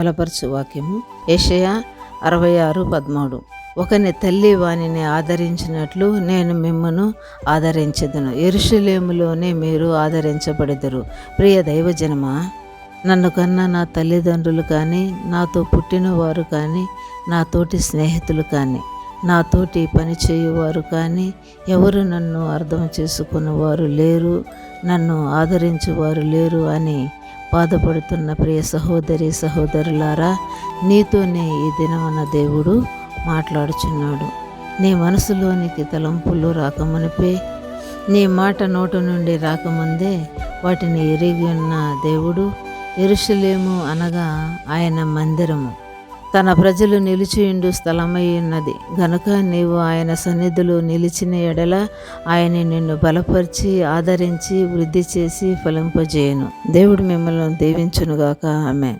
బలపరచు వాక్యము ఏషయ అరవై ఆరు పదమూడు. ఒకని తల్లి వానిని ఆదరించినట్లు నేను మిమ్మను ఆదరించదును. ఎరుషులేములోనే మీరు ఆదరించబడదురు. ప్రియ దైవజనమా నన్ను కన్నా నా తల్లిదండ్రులు కానీ నాతో పుట్టినవారు కానీ నా తోటి స్నేహితులు కానీ నాతోటి పనిచేయువారు పని చేయువారు కానీ ఎవరు నన్ను అర్థం చేసుకున్నవారు లేరు. నన్ను ఆదరించువారు లేరు అని బాధపడుతున్న ప్రియ సహోదరి సహోదరులారా నీతోనే ఈ దినమన్న దేవుడు మాట్లాడుచున్నాడు. నీ మనసులోనికి తలంపులు రాకమునిపే నీ మాట నోటు నుండి రాకముందే వాటిని ఎరిగి ఉన్న దేవుడు ఎరుషులేము అనగా ఆయన మందిరము. తన ప్రజలు నిలిచియుండు స్థలమై ఉన్నది గనుక నీవు ఆయన సన్నిధిలో నిలిచిన ఎడల ఆయన నిన్ను బలపరిచి ఆదరించి వృద్ధి చేసి ఫలింపజేయను. దేవుడు మిమ్మల్ని దీవించునుగాక. ఆమె